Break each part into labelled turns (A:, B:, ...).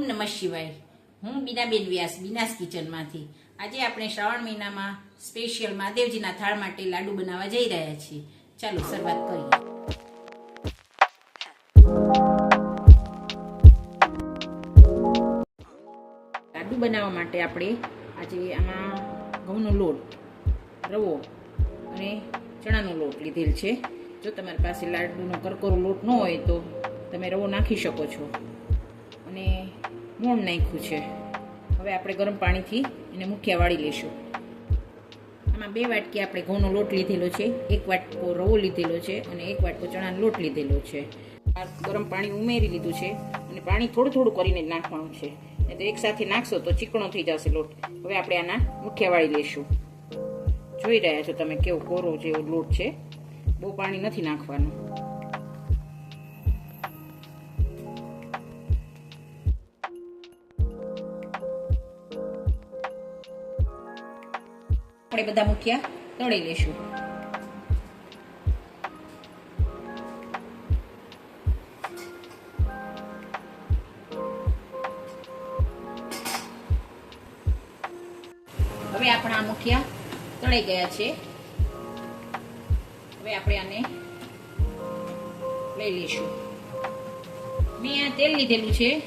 A: ઓમ નમઃ શિવાય. હું બીનાબેન વ્યાસ બીનાસ કિચનમાંથી. આજે આપણે શ્રાવણ મહિનામાં સ્પેશિયલ મહાદેવજીના થાળ માટે લાડુ બનાવવા જઈ રહ્યા છીએ. ચાલો શરૂઆત કરીએ. લાડુ બનાવવા માટે આપણે આજે આમાં ઘઉંનો લોટ, રવો અને ચણાનો લોટ લીધેલ છે. જો તમારી પાસે લાડુનો કરકરો લોટ ન હોય તો તમે રવો નાખી શકો છો. અને મોણ નાખ્યું છે. હવે આપણે ગરમ પાણીથી એને મુઠિયા વાળી લઈશું. આમાં બે વાટકી આપણે ઘઉંનો લોટ લીધેલો છે, એક વાટકો રવો લીધેલો છે અને એક વાટકો ચણાનો લોટ લીધેલો છે. ગરમ પાણી ઉમેરી લીધું છે અને પાણી થોડું થોડું કરીને નાખવાનું છે. નહીં તો એકસાથે નાખશો તો ચીકણો થઈ જશે લોટ. હવે આપણે આના મુઠિયા વાળી લઈશું. જોઈ રહ્યા છો તમે કેવો કોરો જેવો લોટ છે. બહુ પાણી નથી નાખવાનું. આપણે બધા મુઠિયા તળી લેશું. હવે આપણા મુઠિયા તળાઈ ગયા છે. હવે આપણે આને લઈ લઈશું. મેં આ તેલ લીધેલું છે.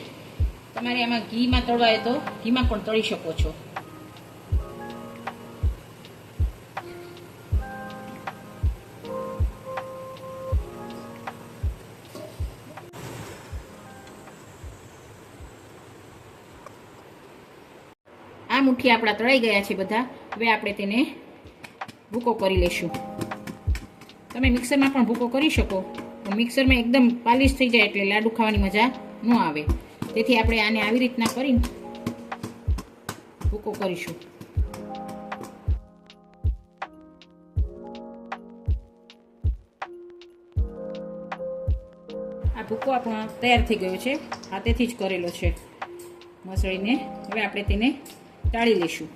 A: તમારે આમાં ઘીમાં તળવાય તો ઘીમાં પણ તળી શકો છો. મુઠ્ઠી આપણા તળાઈ ગયા છે બધા. હવે આપણે તેને ભૂકો કરી લેશું તમે મિક્સરમાં પણ ભૂકો કરી શકો. મિક્સરમાં એકદમ પાલિશ થઈ જાય એટલે લાડુ ખાવાની મજા ન આવે. તેથી આપણે આને આવી રીતના કરીને ભૂકો કરીશું. આ ભૂકો આપણો તૈયાર થઈ ગયો છે. હાથેથી જ કરેલો છે. મસળીને. હવે આપણે તેને ટાળી લઈશું.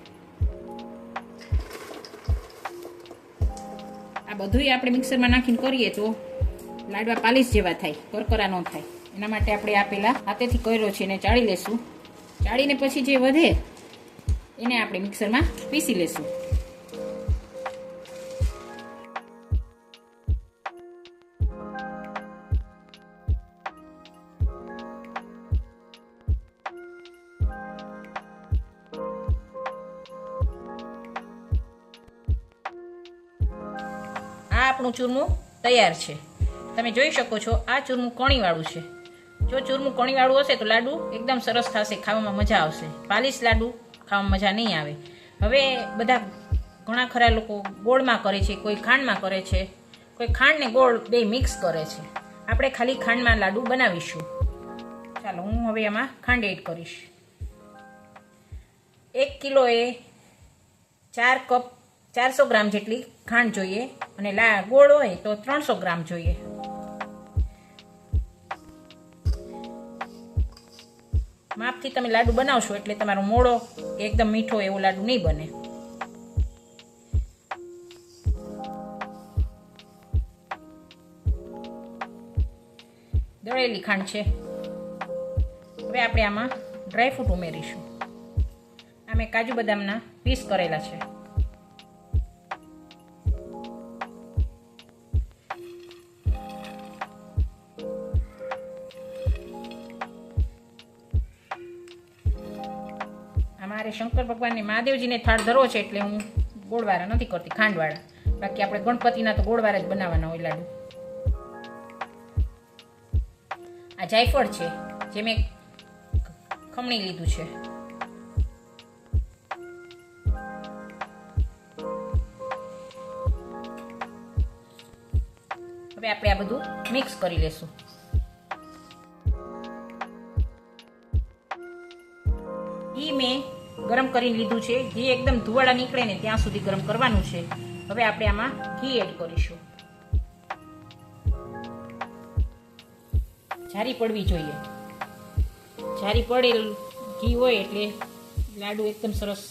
A: આ બધુંય આપણે મિક્સરમાં નાખીને કરીએ તો લાડવા પાલીસ જેવા થાય, કરકરા ન થાય. એના માટે આપણે આ પહેલાં હાથેથી કર્યો છે એને ચાળી લેશું. ચાળીને પછી જે વધે, એને આપણે મિક્સરમાં પીસી લેશું. આપણું ચૂરમું તૈયાર છે. તમે જોઈ શકો છો, આ ચૂરમું કણીવાળું છે. જો ચૂરમું કણીવાળું હશે તો લાડુ એકદમ સરસ થશે, ખાવામાં મજા આવશે. પાલીસ લાડુ ખાવામાં મજા નહીં આવે. હવે બધા ઘણા ખરા લોકો ગોળમાં કરે છે, કોઈ ખાંડમાં કરે છે, કોઈ ખાંડ ને ગોળ બે મિક્સ કરે છે. આપણે ખાલી ખાંડમાં લાડુ બનાવીશું. ચાલો, હું હવે એમાં ખાંડ એડ કરીશ. એક કિલોએ ચાર કપ ચારસો ગ્રામ જેટલી ખાંડ જોઈએ અને લા, ગોળ હોય તો ત્રણસો ગ્રામ જોઈએ. માપથી તમે લાડુ બનાવશો એટલે તમારો મોળો એકદમ મીઠો એવો લાડુ નહીં બને. દળેલી ખાંડ છે. હવે આપણે આમાં ડ્રાયફ્રૂટ ઉમેરીશું. આ મેં કાજુ બદામના પીસ કરેલા છે. અમારે શંકર ભગવાનને મહાદેવજીને થાળ ધરો છે એટલે હું ગોળવાળા નથી કરતી, ખાંડવાળા. બાકી આપણે ગણપતિના તો ગોળવાળા જ બનાવવાના હોય લાડુ. આ જાયફળ છે, જે મેં ખમણી લીધું છે. હવે આપણે આ બધું મિક્સ કરી લેશું. ઈ મેં ગરમ કરીને લીધું છે. ઘી એકદમ ધુવાળા નીકળે ને ત્યાં સુધી ગરમ કરવાનું છે. હવે આપણે આમાં ઘી એડ કરીશું. જારી પડવી જોઈએ. જારી પડેલ ઘી હોય એટલે લાડુ એકદમ સરસ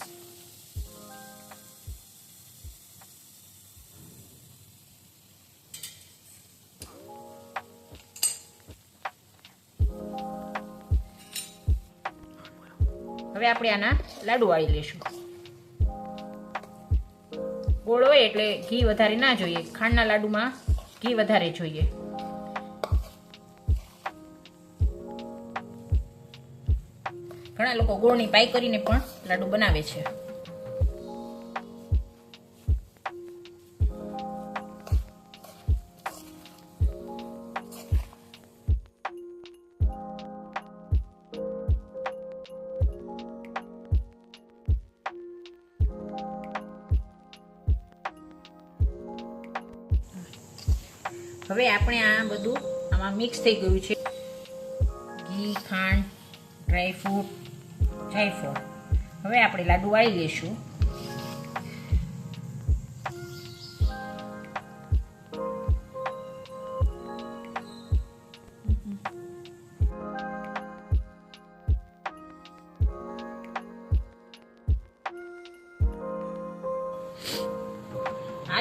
A: હવે આપણે આના લાડુ વાળી લેશું ગોળ હોય એટલે ઘી વધારે ના જોઈએ. ખાંડના લાડુમાં ઘી વધારે જોઈએ. ઘણા લોકો ગોળની પાઈ કરીને પણ લાડુ બનાવે છે. હવે આપણે આ બધું આમાં મિક્સ થઈ ગયું છે. ઘી, ખાંડ ડ્રાયફ્રૂટ જાયફળ હવે આપણે લાડુ વાળી લેશું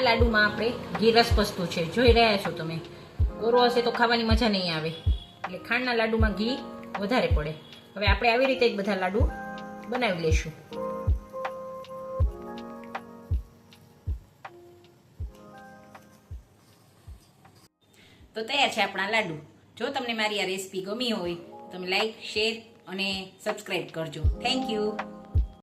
A: લાડુમાં આપણે ઘી રસપસતું છે. જોઈ રહ્યા છો તમે. કોરો હશે તો ખાવાની મજા નહીં આવે. એટલે ખાંડના લાડુમાં ઘી વધારે પડે. હવે આપણે આવી રીતે બધા લાડુ બનાવી લેશું તો તૈયાર છે આપણા લાડુ. જો તમને મારી આ રેસીપી ગમી હોય તમે લાઈક શેર અને સબસ્ક્રાઈબ કરજો. Thank you